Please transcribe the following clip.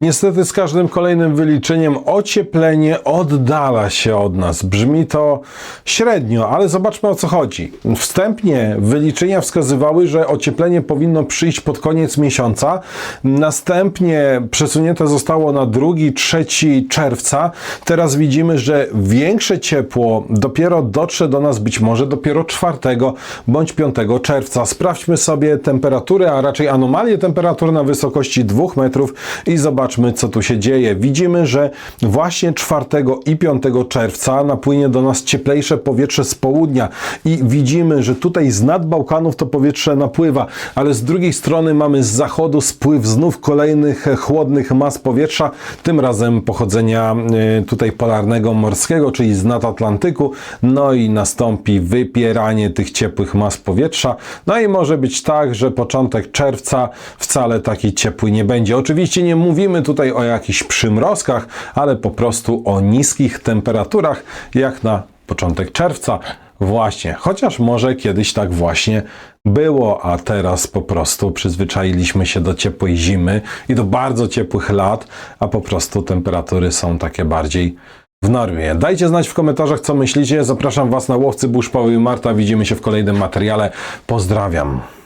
Niestety z każdym kolejnym wyliczeniem ocieplenie oddala się od nas. Brzmi to średnio, ale zobaczmy o co chodzi. Wstępnie wyliczenia wskazywały, że ocieplenie powinno przyjść pod koniec miesiąca. Następnie przesunięte zostało na 2-3 czerwca. Teraz widzimy, że większe ciepło dopiero dotrze do nas być może dopiero 4 bądź 5 czerwca. Sprawdźmy sobie temperaturę, a raczej anomalię temperatur na wysokości 2 metrów i zobaczmy, co tu się dzieje. Widzimy, że właśnie 4 i 5 czerwca napłynie do nas cieplejsze powietrze z południa i widzimy, że tutaj z nad Bałkanów to powietrze napływa, ale z drugiej strony mamy z zachodu spływ znów kolejnych chłodnych mas powietrza, tym razem pochodzenia e, tutaj polarnego morskiego, czyli z nad Atlantyku, no i nastąpi wypieranie tych ciepłych mas powietrza, no i może być tak, że początek czerwca wcale taki ciepły nie będzie. Oczywiście nie mówimy tutaj o jakichś przymrozkach, ale po prostu o niskich temperaturach, jak na początek czerwca. Właśnie, chociaż może kiedyś tak właśnie było, a teraz po prostu przyzwyczailiśmy się do ciepłej zimy i do bardzo ciepłych lat, a po prostu temperatury są takie bardziej w normie. Dajcie znać w komentarzach, co myślicie. Zapraszam Was na łowcy Bush Paweł i Marta. Widzimy się w kolejnym materiale. Pozdrawiam.